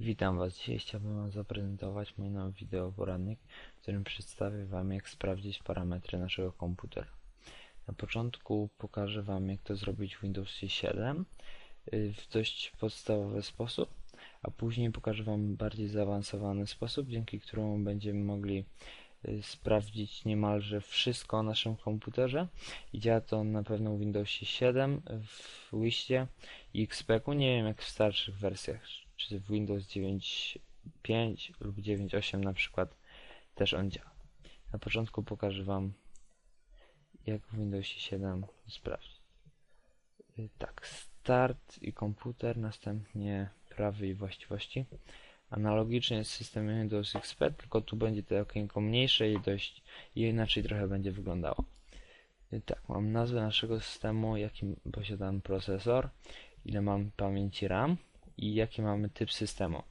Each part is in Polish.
Witam Was. Dzisiaj chciałbym Wam zaprezentować mój nowy wideo poradnik, w którym przedstawię Wam jak sprawdzić parametry naszego komputera. Na początku pokażę Wam jak to zrobić w Windowsie 7 y, w dość podstawowy sposób, a później pokażę Wam bardziej zaawansowany sposób, dzięki któremu będziemy mogli y, sprawdzić niemalże wszystko o naszym komputerze i działa to na pewno w Windowsie 7, w Wiście i XP-ku, nie wiem jak w starszych wersjach czy w Windows 9.5 lub 9.8 na przykład też on działa. Na początku pokażę Wam jak w Windowsie 7 sprawdzić. Y, tak, start i komputer, następnie prawy i właściwości. Analogicznie jest system Windows XP, tylko tu będzie to okienko mniejsze i dość i inaczej trochę będzie wyglądało. Y, tak, mam nazwę naszego systemu, jaki posiadam procesor, ile mam pamięci RAM, i jaki mamy typ systemu.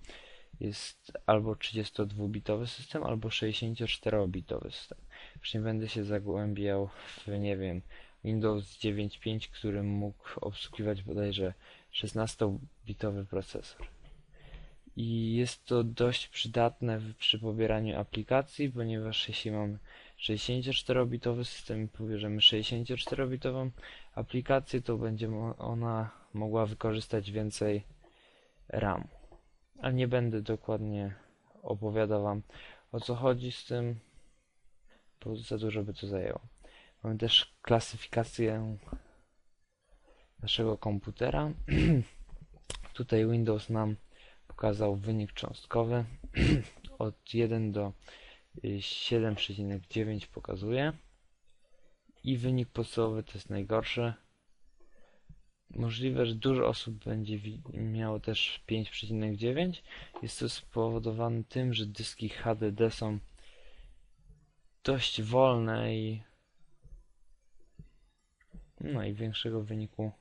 Jest albo 32-bitowy system, albo 64-bitowy system. Już nie będę się zagłębiał w, nie wiem, Windows 9.5, który mógł obsługiwać bodajże 16-bitowy procesor. I jest to dość przydatne przy pobieraniu aplikacji, ponieważ jeśli mamy 64-bitowy system i pobierzemy 64-bitową aplikację, to będzie ona mogła wykorzystać więcej RAM. Ale nie będę dokładnie opowiadał Wam o co chodzi z tym, bo za dużo by to zajęło. Mamy też klasyfikację naszego komputera. Tutaj Windows nam pokazał wynik cząstkowy od 1 do 7,9 pokazuje i wynik podstawowy to jest najgorszy Możliwe, że dużo osób będzie miało też 5,9. Jest to spowodowane tym, że dyski HDD są dość wolne i no i większego wyniku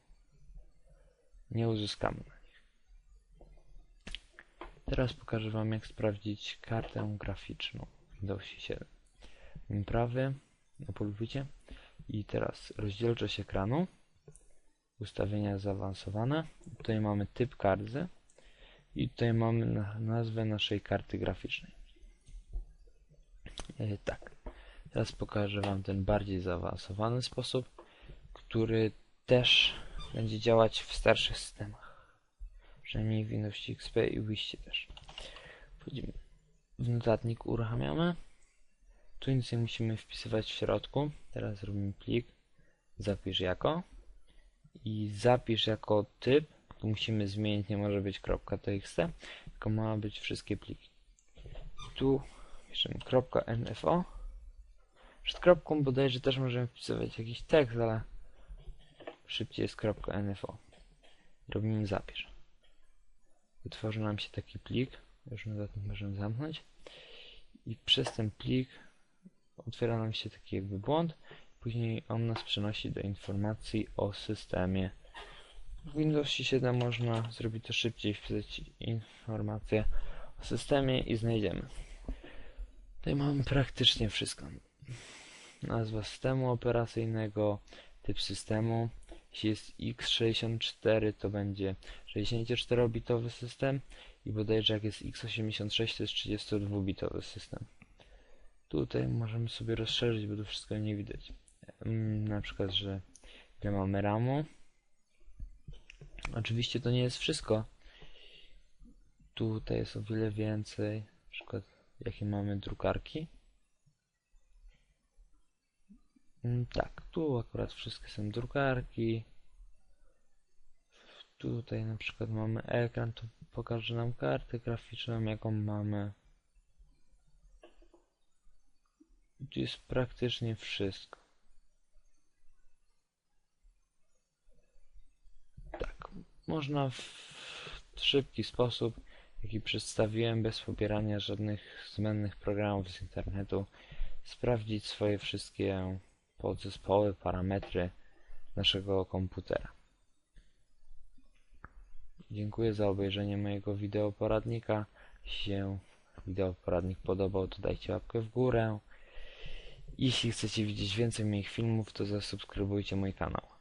nie uzyskamy na nich. Teraz pokażę Wam jak sprawdzić kartę graficzną w Windowsie 7. Prawy na pulpicie i teraz rozdzielczość ekranu ustawienia zaawansowane. Tutaj mamy typ karty i tutaj mamy nazwę naszej karty graficznej. E, tak, teraz pokażę Wam ten bardziej zaawansowany sposób, który też będzie działać w starszych systemach. Przynajmniej w Windows XP i Wiście też. Wchodzimy w notatnik, uruchamiamy. Tu nic nie musimy wpisywać w środku. Teraz robimy plik, zapisz jako i zapisz jako typ, tu musimy zmienić, nie może być .txt, tylko ma być wszystkie pliki. Tu piszemy .nfo. Przed kropką bodajże też możemy wpisywać jakiś tekst, ale szybciej jest .nfo. Robimy zapisz. Wytworzy nam się taki plik, już dodatnie możemy zamknąć. I przez ten plik otwiera nam się taki jakby błąd Później on nas przenosi do informacji o systemie. W Windowsie 7 można zrobić to szybciej, wpisać informacje o systemie i znajdziemy. Tutaj mamy praktycznie wszystko. Nazwa systemu operacyjnego, typ systemu. Jeśli jest x64 to będzie 64-bitowy system i bodajże jak jest x86 to jest 32-bitowy system. Tutaj możemy sobie rozszerzyć, bo tu wszystko nie widać. Mm, na przykład, że ile mamy RAMu. Oczywiście to nie jest wszystko. Tutaj jest o wiele więcej. Na przykład jakie mamy drukarki. Mm, tak, tu akurat wszystkie są drukarki. Tutaj na przykład mamy ekran, to pokaże nam kartę graficzną, jaką mamy. Tu jest praktycznie wszystko. Można w szybki sposób, jaki przedstawiłem, bez pobierania żadnych zbędnych programów z internetu, sprawdzić swoje wszystkie podzespoły, parametry naszego komputera. Dziękuję za obejrzenie mojego wideo poradnika. Jeśli się wideo poradnik podobał, to dajcie łapkę w górę. Jeśli chcecie widzieć więcej moich filmów, to zasubskrybujcie mój kanał.